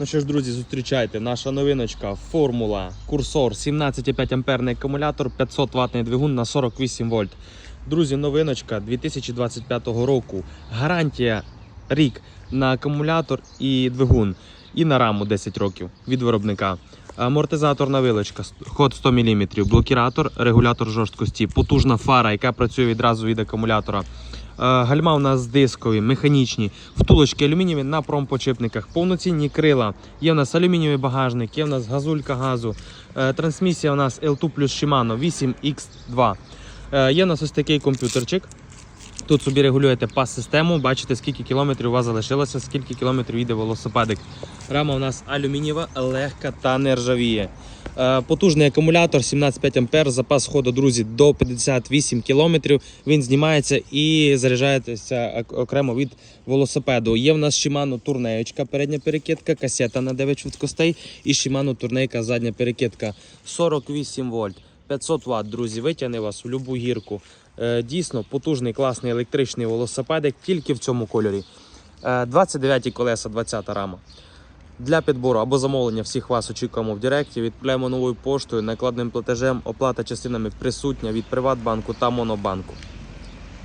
Ну що ж, друзі, зустрічайте, наша новиночка Формула Курсор 17,5 амперний акумулятор, 500 ватний двигун на 48 вольт. Друзі, новиночка 2025 року. Гарантія рік на акумулятор і двигун, і на раму 10 років від виробника. Амортизаторна вилочка, ход 100 мм, блокіратор, регулятор жорсткості, потужна фара, яка працює відразу від акумулятора. Е, Гальма у нас дискові, механічні, втулочки алюмінієві на промпочипниках, повноцінні крила. Є у нас алюмінієвий багажник, є у нас газулька газу. Е, Трансмісія у нас L2 плюс Shimano 8X2. Е, Є у нас ось такий комп'ютерчик. Тут собі регулюєте пас-систему, бачите, скільки кілометрів у вас залишилося, скільки кілометрів їде велосипедик. Рама у нас алюмінієва, легка та не ржавіє. Е, Потужний акумулятор 17,5 ампер, запас ходу, друзі, до 58 кілометрів. Він знімається і заряджається окремо від велосипеду. Є в нас Shimano турнеєчка, передня перекидка, касета на 9 швидкостей і Shimano турнейка, задня перекидка 48 вольт. 500 Вт, друзі, витягне вас в любу гірку. Е, Дійсно потужний, класний електричний велосипедик тільки в цьому кольорі. Е, 29 колеса, 20 рама. Для підбору або замовлення всіх вас очікуємо в Директі. Відправляємо новою поштою, накладним платежем, оплата частинами присутня від Приватбанку та Монобанку.